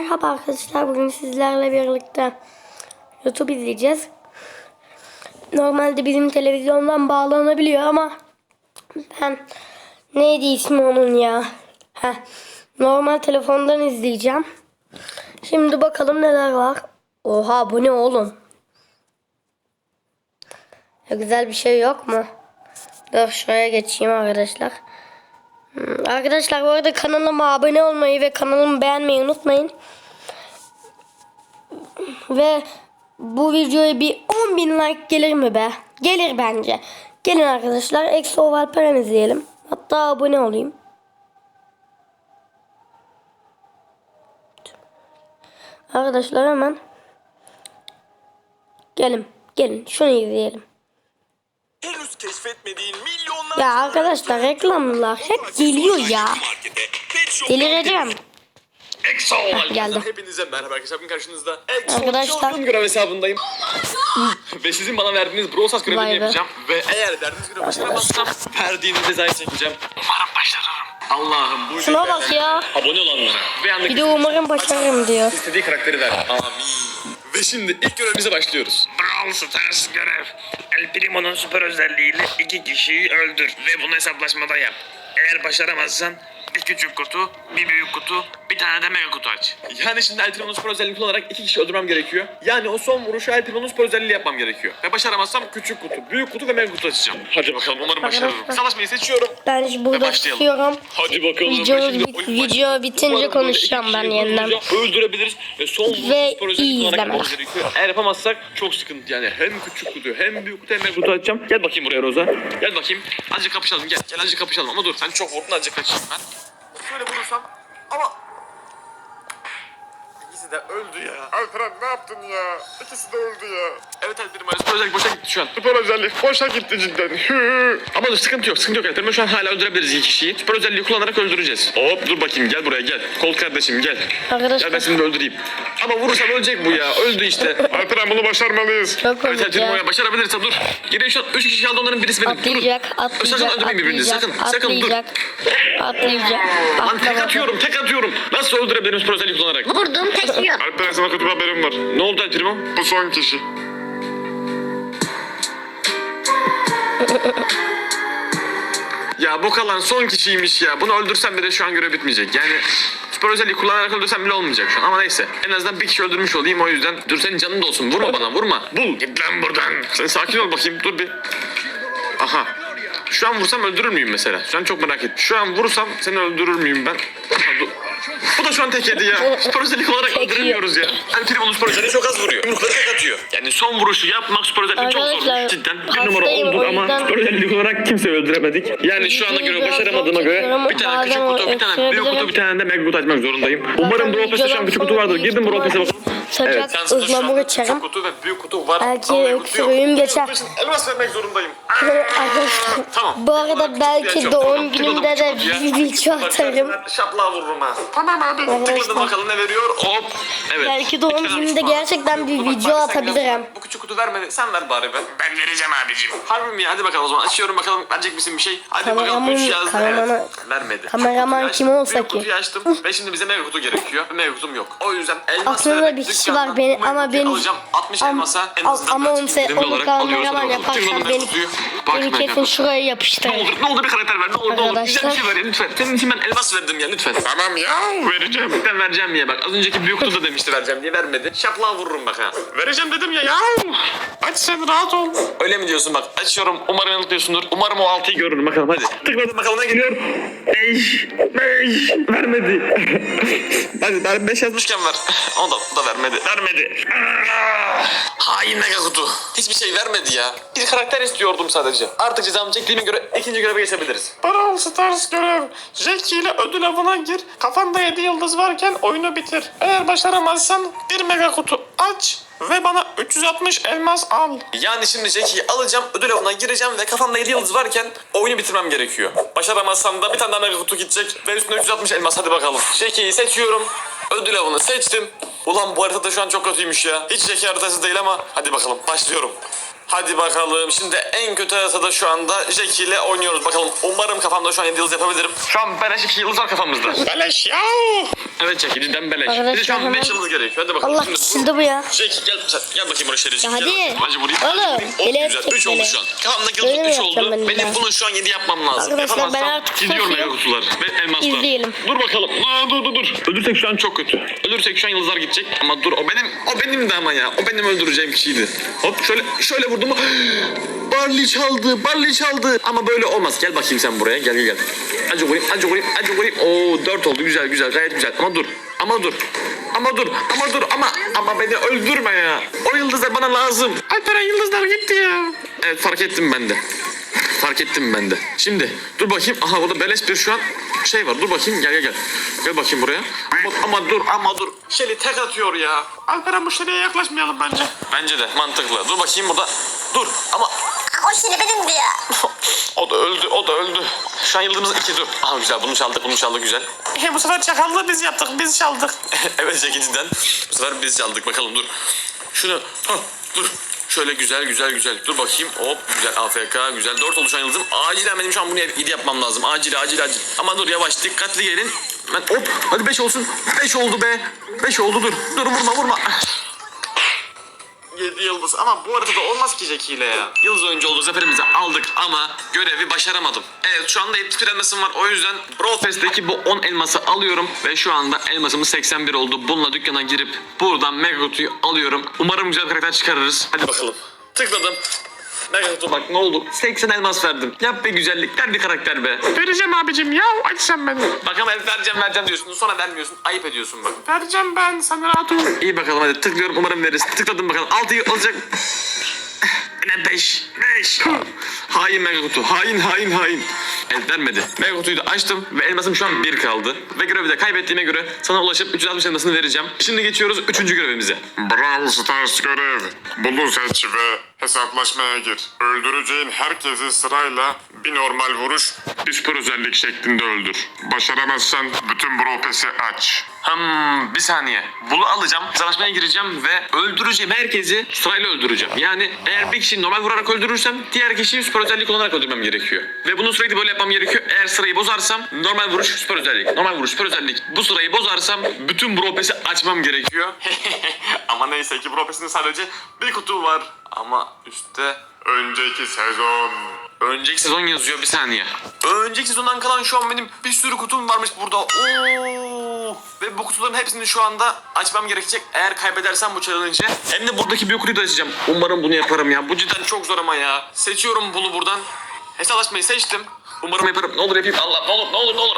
Merhaba arkadaşlar. Bugün sizlerle birlikte YouTube izleyeceğiz. Normalde bizim televizyondan bağlanabiliyor ama ben neydi ismi onun ya? Heh, normal telefondan izleyeceğim. Şimdi bakalım neler var. Oha bu ne oğlum? Ya güzel bir şey yok mu? Dur şuraya geçeyim arkadaşlar. Hmm, Arkadaşlar bu arada kanalıma abone olmayı ve kanalımı beğenmeyi unutmayın. Ve bu videoya bir 10.000 like gelir mi be? Gelir bence. Gelin arkadaşlar Exo Valperen izleyelim. Hatta abone olayım. Arkadaşlar hemen gelin gelin şunu izleyelim. Henüz keşfetmediğin milyonlarca Ya arkadaşlar reklamlar hep geliyor ya. markete Pet Shop Delireceğim. Exo geldi. Hepinize merhaba arkadaşlar. Bugün karşınızda Arkadaşlar. Exo görev hesabındayım. Ve sizin bana verdiğiniz Brawl Stars Vay görevini be. yapacağım. Ve eğer verdiğiniz görevi başaramazsam verdiğiniz cezayı çekeceğim. Umarım başarırım. Allah'ım bu Şuna bak ya. Abone olanlara ve Bir de umarım başarırım diyor. istediği karakteri ver. Amin. Ve şimdi ilk görevimize başlıyoruz. Brawl Stars görev. El Primo'nun süper özelliğiyle iki kişiyi öldür ve bunu hesaplaşmada yap. Eğer başaramazsan bir küçük kutu, bir büyük kutu, bir tane de mega kutu aç. Yani şimdi El Primo'nun spor özelliğini kullanarak iki kişi öldürmem gerekiyor. Yani o son vuruşu El Primo'nun spor özelliği yapmam gerekiyor. Ve başaramazsam küçük kutu, büyük kutu ve mega kutu açacağım. Hadi bakalım umarım başarırım. Savaşmayı seçiyorum. Ben şimdi burada başlayalım. tutuyorum. Hadi bakalım. Video, şimdi video bitince Umarım böyle konuşacağım iki ben kişiyi yeniden. Öldürebiliriz ve son vuruşu Ve spor iyi özelliği kullanarak izleme. yapmamız gerekiyor. Eğer yapamazsak çok sıkıntı yani. Hem küçük kutu hem büyük kutu hem mega kutu açacağım. Gel bakayım buraya Roza. Gel bakayım. Azıcık kapışalım gel. Gel azıcık kapışalım ama dur. Sen çok vurdun azıcık kaçayım ben. Vurursam ama İkisi de öldü ya. Alperen ne yaptın ya? İkisi de öldü ya. Evet Alper'im öyle spor özellik boşa gitti şu an. Süper özellik boşa gitti cidden. Hü. Ama dur sıkıntı yok sıkıntı yok Alper'im şu an hala öldürebiliriz iki kişiyi. Spor özelliği kullanarak öldüreceğiz. Hop dur bakayım gel buraya gel. Kol kardeşim gel. Arkadaşlar. Gel ben seni de öldüreyim. Ama vurursam ölecek bu ya. Öldü işte. Alperen bunu başarmalıyız. Çok Evet Alper'im ya. oraya başarabilirse dur. Geriye şu an 3 kişi kaldı onların birisi benim. Atlayacak, Durun. Sakın atlayacak, öldürmeyin birbirini atlayacak, sakın. Sakın dur. atlayacak, atlayacak. Lan tek atıyorum tek atıyorum. Nasıl öldürebilirim spor özelliği kullanarak? Vurdum taşıyor. Alperen sana kötü bir haberim var. Ne oldu Alper'im? Bu son kişi. Ya bu kalan son kişiymiş ya. Bunu öldürsem bile şu an görev bitmeyecek. Yani spor özelliği kullanarak öldürsem bile olmayacak şu an. Ama neyse. En azından bir kişi öldürmüş olayım o yüzden. Dur senin canın da olsun. Vurma bana vurma. Bul. Git lan buradan. Sen sakin ol bakayım. Dur bir. Aha. Şu an vursam öldürür müyüm mesela? Şu an çok merak ettim. Şu an vursam seni öldürür müyüm ben? Bu da şu an tek yedi ya. Spor özellik olarak öldüremiyoruz ya. El Primo'nun spor özelliği çok az vuruyor. Yumrukları tek atıyor. Yani son vuruşu yapmak spor özelliği çok zor. Arkadaşlar, Cidden. Bir hastayım, numara olduk o ama yüzden- spor olarak kimse öldüremedik. Yani şu ana göre biraz başaramadığıma zor göre çekiyorum. bir tane küçük Bazen kutu, bir tane büyük kutu, bir tane de mega kutu açmak zorundayım. Umarım Brawl Pass'te şu an küçük kutu vardır. Girdim Brawl Pass'e bakalım. Yansıda şu ıhlamur içerim. kutu ve büyük kutu var. Belki öksürüğüm geçer. Elmas vermek zorundayım. Arkadaşlar Tamam. bu arada belki doğum günümde de bir video atarım. Şaplığa vururum ha. Tamam abi. Tıkladım bakalım ne veriyor. Hop. Evet. belki doğum günümde gerçekten bir video atabilirim. Kutu vermedi. Sen ver bari be. Ben vereceğim abicim. Harbi mi ya? Hadi bakalım o zaman. Açıyorum bakalım. Verecek misin bir şey? Hadi bakalım. Kameraman- 3 yazdı. kameraman- Evet. Vermedi. kameraman Kutuyu kim açtım. olsa Büyük ki? kutuyu açtım. Ve şimdi bize mega kutu gerekiyor. Mega kutum yok. O yüzden elmas vererek bir kişi dükkandan var beni- bu mega ama kutuyu beni- Alacağım. 60 Ama- elmasa en ama- azından ama onu se- onu olarak kameraman yaparsan beni- Beni kesin şuraya Ne yapıştırır. olur, ne olur bir karakter ver. Ne olur, ne olur. Güzel bir şey ver ya lütfen. Senin için ben elmas verdim ya lütfen. Tamam ya vereceğim. Ben vereceğim diye bak. Az önceki büyük kutu da demişti vereceğim diye vermedi. Şaplığa vururum bak ha. Vereceğim dedim ya ya. Aç sen rahat ol. Öyle mi diyorsun bak. Açıyorum. Umarım yanıltıyorsundur. Umarım o altıyı görürüm bakalım hadi. Tıkladım bakalım ne geliyor. 5. 5. Vermedi. hadi ben 5 yazmışken ver. Onu da, o da vermedi. Vermedi. Hain mega kutu. Hiçbir şey vermedi ya. Bir karakter istiyordum sadece. Artık cezamı çektiğime göre ikinci göreve geçebiliriz. Brawl Stars görev. Jackie ile ödül avına gir. Kafanda 7 yıldız varken oyunu bitir. Eğer başaramazsan bir mega kutu aç ve bana 360 elmas al. Yani şimdi Jackie'yi alacağım, ödül avına gireceğim ve kafamda 7 yıldız varken oyunu bitirmem gerekiyor. Başaramazsam da bir tane daha kutu gidecek ve üstüne 360 elmas hadi bakalım. Jackie'yi seçiyorum, ödül avını seçtim. Ulan bu harita da şu an çok kötüymüş ya. Hiç Jackie haritası değil ama hadi bakalım başlıyorum. Hadi bakalım. Şimdi en kötü haritada şu anda Jackie ile oynuyoruz. Bakalım umarım kafamda şu an 7 yıldız yapabilirim. Şu an beleş 2 yıldız var kafamızda. Beleş ya. Evet Jackie cidden beleş. Arkadaşlar Bize şu an hemen- 5 yıldız gerekiyor. Hadi bakalım. Allah Şimdi- sildi bu ya. Jackie gel, sen, gel bakayım buraya şöyle. Ya Gel hadi. bakayım. Hadi vurayım. Oğlum, vurayım. Oh, ele güzel. tut, 3 oldu şu an. Kafamdaki Böyle yıldız mi 3 oldu. yapacağım ben Benim ya? bunu şu an 7 yapmam lazım. Arkadaşlar, ben Yapamazsam artık gidiyorum mega kutular ve elmaslar. İzleyelim. Dur bakalım. Aa, dur dur dur. Ölürsek şu an çok kötü. Ölürsek şu an yıldızlar gidecek. Ama dur o benim o benim de ama ya. O benim öldüreceğim kişiydi. Hop şöyle şöyle vurdum. Barley çaldı. Barley çaldı. Ama böyle olmaz. Gel bakayım sen buraya. Gel gel gel. Acı vurayım. Acı vurayım. Acı vurayım. Oo 4 oldu. Güzel güzel. Gayet güzel. Ama dur. Ama dur. Ama dur. Ama dur. Ama ama beni öldürme ya. O yıldızlar bana lazım. Alperen yıldızlar gitti ya. Evet fark ettim ben de. Fark ettim ben de. Şimdi dur bakayım. Aha burada beleş bir şu an şey var. Dur bakayım. Gel gel gel. Gel bakayım buraya. Ama, ama dur ama dur. Şeli tek atıyor ya. Alperen müşteriye yaklaşmayalım bence. Bence de mantıklı. Dur bakayım burada. Dur ama O şimdi benimdi ya. o da öldü. O da öldü. Şu an yıldızımız iki dur. Aha güzel. Bunu çaldık. Bunu çaldık güzel. E, bu sefer çakallığı biz yaptık. Biz çaldık. evet Jackie'den. Bu sefer biz çaldık. Bakalım dur. Şunu. Hah, dur. Şöyle güzel güzel güzel. Dur bakayım. Hop güzel AFK güzel. Dört oldu şu an yıldızım. Acilen benim şu an bunu iyi yapmam lazım. Acil acil acil. Ama dur yavaş dikkatli gelin. Ben hop hadi beş olsun. Beş oldu be. Beş oldu dur. Dur vurma vurma. 7 yıldız ama bu arada da olmaz ki Jackie ile ya. Yıldız oyuncu olduğu zaferimizi aldık ama görevi başaramadım. Evet şu anda 70 elmasım var o yüzden Brofest'teki bu 10 elması alıyorum ve şu anda elmasımız 81 oldu. Bununla dükkana girip buradan Mega Kutu'yu alıyorum. Umarım güzel karakter çıkarırız. Hadi bakalım. Tıkladım. Kutu bak ne oldu? 80 elmas verdim. Yap bir güzellik. Ver bir karakter be. Vereceğim abicim ya. Aç sen beni. Bak ama hep vereceğim vereceğim diyorsun. Sonra vermiyorsun. Ayıp ediyorsun bak. Vereceğim ben. Sen rahat ol. İyi bakalım hadi tıklıyorum umarım veririz. Tıkladım bakalım 6'yı alacak. Ne 5? 5. Hain mega kutu. Hain hain hain. Evet vermedi. Mega kutuyu da açtım ve elmasım şu an 1 kaldı. Ve görevi de kaybettiğime göre sana ulaşıp 360 elmasını vereceğim. Şimdi geçiyoruz 3. görevimize. Brawl Stars görev. Bulu seç ve hesaplaşmaya gir. Öldüreceğin herkesi sırayla bir normal vuruş, bir süper özellik şeklinde öldür. Başaramazsan bütün Brawl Pass'i aç. Hmm, bir saniye. Bunu alacağım, savaşmaya gireceğim ve öldüreceğim herkesi sırayla öldüreceğim. Yani eğer bir kişiyi normal vurarak öldürürsem diğer kişiyi süper özellik kullanarak öldürmem gerekiyor. Ve bunu sürekli böyle yapmam gerekiyor. Eğer sırayı bozarsam normal vuruş süper özellik. Normal vuruş süper özellik. Bu sırayı bozarsam bütün Brawl Pass'i açmam gerekiyor. Ama neyse ki Pass'in sadece bir kutu var. Ama üstte Önceki sezon. Önceki sezon yazıyor bir saniye. Önceki sezondan kalan şu an benim bir sürü kutum varmış burada. Oo! Ve bu kutuların hepsini şu anda açmam gerekecek. Eğer kaybedersem bu challenge'ı hem de buradaki büyük kutuyu da açacağım. Umarım bunu yaparım ya. Bu cidden çok zor ama ya. Seçiyorum bunu buradan. Hesaplaşmayı seçtim. Umarım yaparım. Ne olur yapayım. Allah ne olur ne olur ne olur.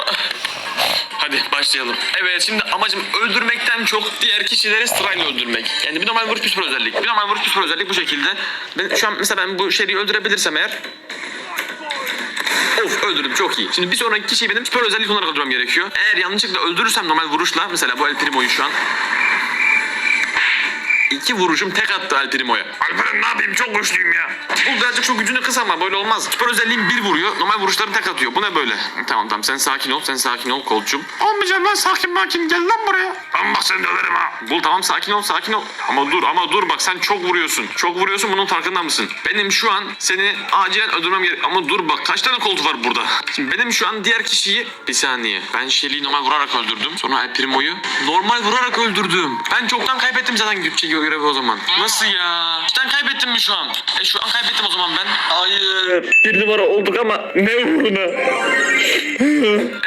Hadi başlayalım. Evet şimdi amacım öldürmekten çok diğer kişileri sırayla öldürmek. Yani bir normal vuruş bir özellik. Bir normal vuruş bir özellik bu şekilde. Ben şu an mesela ben bu şeyi öldürebilirsem eğer Of öldürdüm çok iyi. Şimdi bir sonraki kişiyi benim süper özellik olarak öldürmem gerekiyor. Eğer yanlışlıkla öldürürsem normal vuruşla mesela bu El Primo'yu şu an İki vuruşum tek attı El Primo'ya. Alperen ne yapayım çok güçlüyüm ya. Bu birazcık çok gücünü kıs ama böyle olmaz. Süper özelliğim bir vuruyor. Normal vuruşları tek atıyor. Bu ne böyle? Tamam tamam sen sakin ol. Sen sakin ol kolcum. Olmayacağım lan sakin makin. Gel lan buraya. Ama bak seni döverim ha. Bul tamam sakin ol sakin ol. Ama dur ama dur bak sen çok vuruyorsun. Çok vuruyorsun bunun farkında mısın? Benim şu an seni acilen öldürmem gerek. Ama dur bak kaç tane koltu var burada. Şimdi benim şu an diğer kişiyi bir saniye. Ben Shelly'yi normal vurarak öldürdüm. Sonra El Primo'yu normal vurarak öldürdüm. Ben çoktan kaybettim zaten çekiyor görevi o zaman. Nasıl ya? Cidden kaybettim mi şu an? E şu an kaybettim o zaman ben. Hayır. Bir numara olduk ama ne uğruna?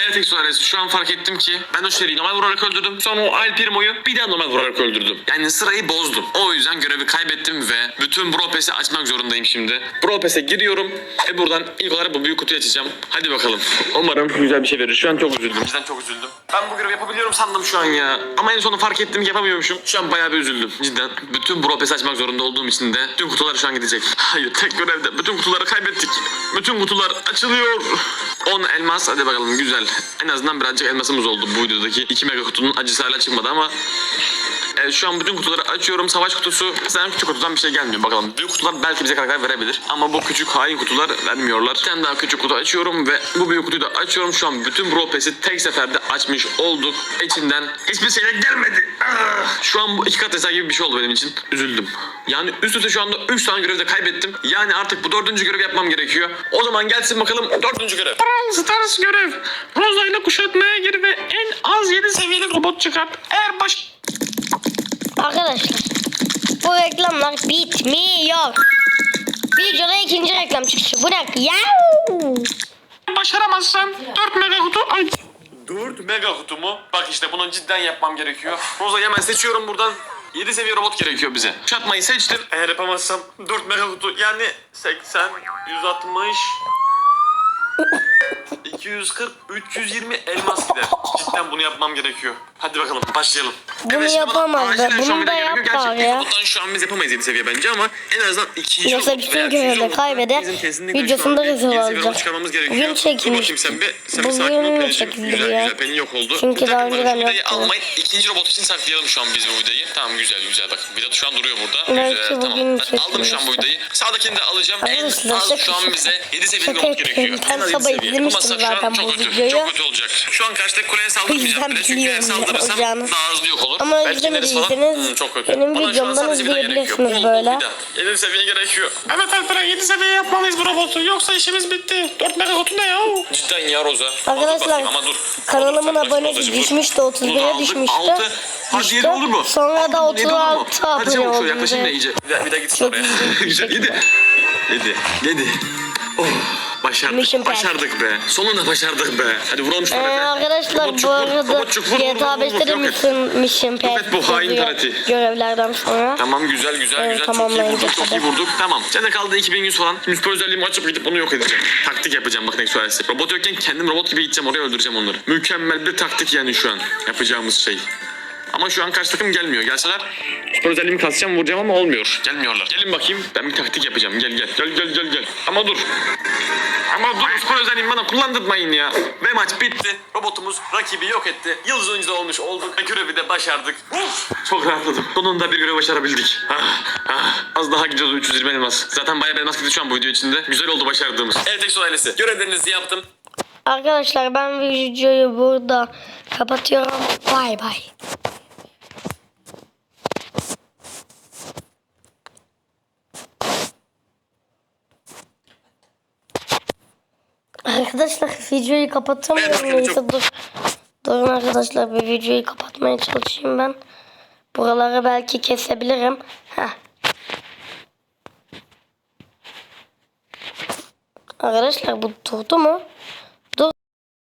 Evet Exoales şu an fark ettim ki ben o Shelly'yi normal vurarak öldürdüm. Sonra o El Primo'yu bir daha normal vurarak öldürdüm. Yani sırayı bozdum. O yüzden görevi kaybettim ve bütün Bro Pass'i açmak zorundayım şimdi. Bro Pass'e giriyorum ve buradan ilk olarak bu büyük kutuyu açacağım. Hadi bakalım. Umarım güzel bir şey verir. Şu an çok üzüldüm. Cidden çok üzüldüm. Ben bu görevi yapabiliyorum sandım şu an ya. Ama en sonunda fark ettim ki yapamıyormuşum. Şu an bayağı bir üzüldüm. Cidden. Bütün Bro Pass'i açmak zorunda olduğum için de tüm kutular şu an gidecek. Hayır tek görevde. Bütün kutuları kaybettik. Bütün kutular açılıyor. 10 elmas. Hadi bakalım güzel. En azından birazcık elmasımız oldu bu videodaki. 2 mega kutunun acısı hala çıkmadı ama Evet şu an bütün kutuları açıyorum. Savaş kutusu sen küçük kutudan bir şey gelmiyor. Bakalım büyük kutular belki bize karakter verebilir. Ama bu küçük hain kutular vermiyorlar. Bir tane daha küçük kutu açıyorum ve bu büyük kutuyu da açıyorum. Şu an bütün Brawl Pass'i tek seferde açmış olduk. İçinden hiçbir şey gelmedi. Ah! Şu an bu iki kat hesap gibi bir şey oldu benim için. Üzüldüm. Yani üst üste şu anda 3 tane görevde kaybettim. Yani artık bu dördüncü görev yapmam gerekiyor. O zaman gelsin bakalım dördüncü görev. Brawl Stars görev. Rosa ile kuşatmaya gir ve en az 7 seviyeli robot çıkart. Eğer baş... Arkadaşlar bu reklamlar bitmiyor. Videoda ikinci reklam çıkışı. Bu ne? Ya! başaramazsan 4 mega kutu aç. 4 mega kutu mu? Bak işte bunu cidden yapmam gerekiyor. Roza'yı hemen seçiyorum buradan. 7 seviye robot gerekiyor bize. Çatmayı seçtim. Eğer yapamazsam 4 mega kutu yani 80, 160, 240, 320 elmas gider. Cidden bunu yapmam gerekiyor. Hadi bakalım başlayalım. Bunu şimdi bana yapamaz be. acilen şu an Bunu bir da de gerekiyor. yapar Gerçi ya. ilk robottan şu an biz yapamayız 7 seviye bence ama en azından ikinci Yoksa robot bütün robottan kaybeder, videosunda bir rezil olacak. çıkarmamız gerekiyor. Bugün Dur çekilmiş. bakayım sen bir. Sen bir Bugün sakin ol Pelin'cim. çekildi Güzel ya? güzel Pelin yok oldu. Çünkü Bir daha önceden vidayı yoktu. almayın. İkinci robot için saklayalım şu an biz bu vidayı. Tamam güzel güzel bak. Vida şu an duruyor burada. Belki güzel bugün tamam. Ben aldım şu an bu çekilmiştir. vidayı. Sağdakini de alacağım. En Arkadaşlar, az şaka şu an şaka. bize 7 seviye Şaka robot gerekiyor. En Ben az 7 sabah izlemiştim zaten bu kötü. videoyu. Çok kötü olacak. Şu an karşıdaki kuleye saldırmayacağım. yüzden bile. Çünkü biliyorum saldırırsam daha hızlı yok olur. Ama Belki ineriz falan. izlemediyseniz Hmm, çok kötü. benim Bana videomdan izleyebilirsiniz böyle. 7 seviye gerekiyor. Evet Alperen 7 seviye yapmalıyız bu robotu. Yoksa işimiz bitti. 4 mega kutu ne ya? Cidden ya Roza. Arkadaşlar kanalımın abonesi düşmüştü Bunu da 31'e aldık. düşmüştü. Altı. Hadi Düştü. yedi olur mu? Sonra da Hadi yedi olur mu? 36 Hadi abone çabuk şöyle oldu. yaklaşayım da iyice. Bir daha, gitsin oraya. iyi. Güzel yedi. Yedi. Yedi. Oh. Başardık. Mission başardık be. Sonunda başardık be. Hadi vuralım şu Ee, arkadaşlar Robotçuk bu arada robotçuk vur, GTA vur, vur, 5'te de. Mission, Mission Pass et bu hain tarati. görevlerden sonra. Tamam güzel güzel Evet, güzel çok iyi vurduk çok iyi vurduk tamam. Sende kaldı 2100 falan. Şimdi süper özelliğimi açıp gidip onu yok edeceğim. Taktik yapacağım bak ne söylesi. Robot yokken kendim robot gibi gideceğim oraya öldüreceğim onları. Mükemmel bir taktik yani şu an yapacağımız şey. Ama şu an karşı takım gelmiyor. Gelseler süper özelliğimi kasacağım vuracağım ama olmuyor. Gelmiyorlar. Gelin bakayım ben bir taktik yapacağım. Gel gel gel gel gel gel. Ama dur. Ama dur süper özelliğimi bana kullandırmayın ya. Ve maç bitti. Robotumuz rakibi yok etti. Yıldız oyuncu olmuş olduk. Görevi de başardık. Uf, çok rahatladım. Sonunda bir görev başarabildik. Ah, ah. Az daha gidiyordu 320 elmas. Zaten bayağı bir elmas gitti şu an bu video içinde. Güzel oldu başardığımız. Evet Exo ailesi. Görevlerinizi yaptım. Arkadaşlar ben videoyu burada kapatıyorum. Bay bay. Arkadaşlar videoyu kapatamıyorum. Neyse dur. Durun arkadaşlar bir videoyu kapatmaya çalışayım ben. Buraları belki kesebilirim. Heh. Arkadaşlar bu durdu mu?